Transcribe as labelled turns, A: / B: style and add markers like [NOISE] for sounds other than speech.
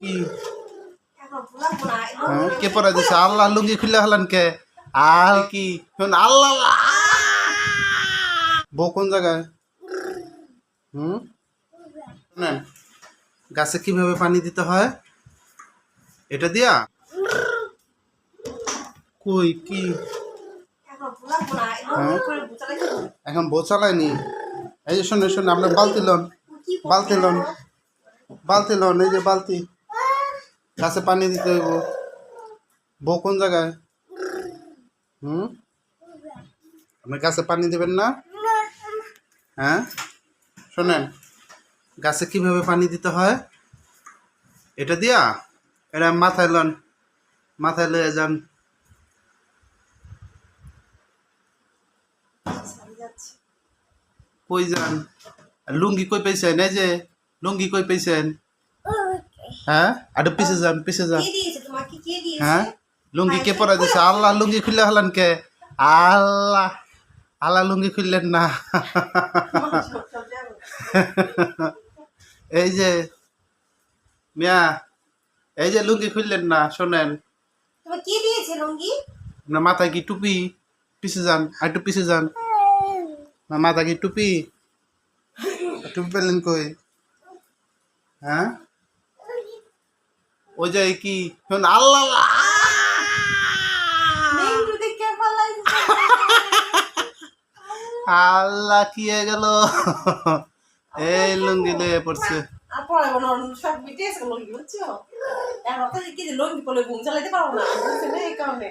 A: কি? পড়া দিছে? আল্লাহ লুঙ্গি খুলে হলান কে? আর কি? আল্লাহ বউ কোন জায়গায়? হুম? গাছে কীভাবে পানি দিতে হয়? এটা দিয়া? কই, কি? হ্যাঁ। এখন বউ চালায়নি? এই যে শুনে শুনে আপনার বালতি লন। বালতি লন। বালতি লন, এই যে বালতি। গাছে পানি দিতে হইব। বউ কোন জায়গায়? হুম? আপনি গাছে পানি দেবেন না? হ্যাঁ? শোনেন গাছে কীভাবে পানি দিতে হয়? এটা দিয়া? এটা মাথায় লন, মাথায় লয়ে যান। কই যান? লুঙ্গি কই পেয়েছেন এই যে, লুঙ্গি কই পাইছেন? হ্যাঁ? আর পিছে যান পিছে যান। হ্যাঁ? লুঙ্গি কে পরা দিছে আল্লাহ লুঙ্গি খুলে হলেন কে? আল্লাহ আল্লাহ লুঙ্গি খুললেন না। [LAUGHS] এই যে মিয়া এই যে লুঙ্গি খুললেন না শোনেন।
B: তোমার কে দিয়েছে লুঙ্গি?
A: আপনার মাথায় কি টুপি? পিছে যান আর একটু পিছে যান। না মাথা কি টুপি? টুপি পেলেন কই? হ্যাঁ? ওই যে কি আল্লাহ আল্লাহ কি হয়ে গেল? এই লুঙ্গি লয়ে পড়ছে।
B: লুঙ্গি বুঝছ? এখন কি লুঙ্গি পরে ঘুম চালাইতে পারব না না এই কারণে।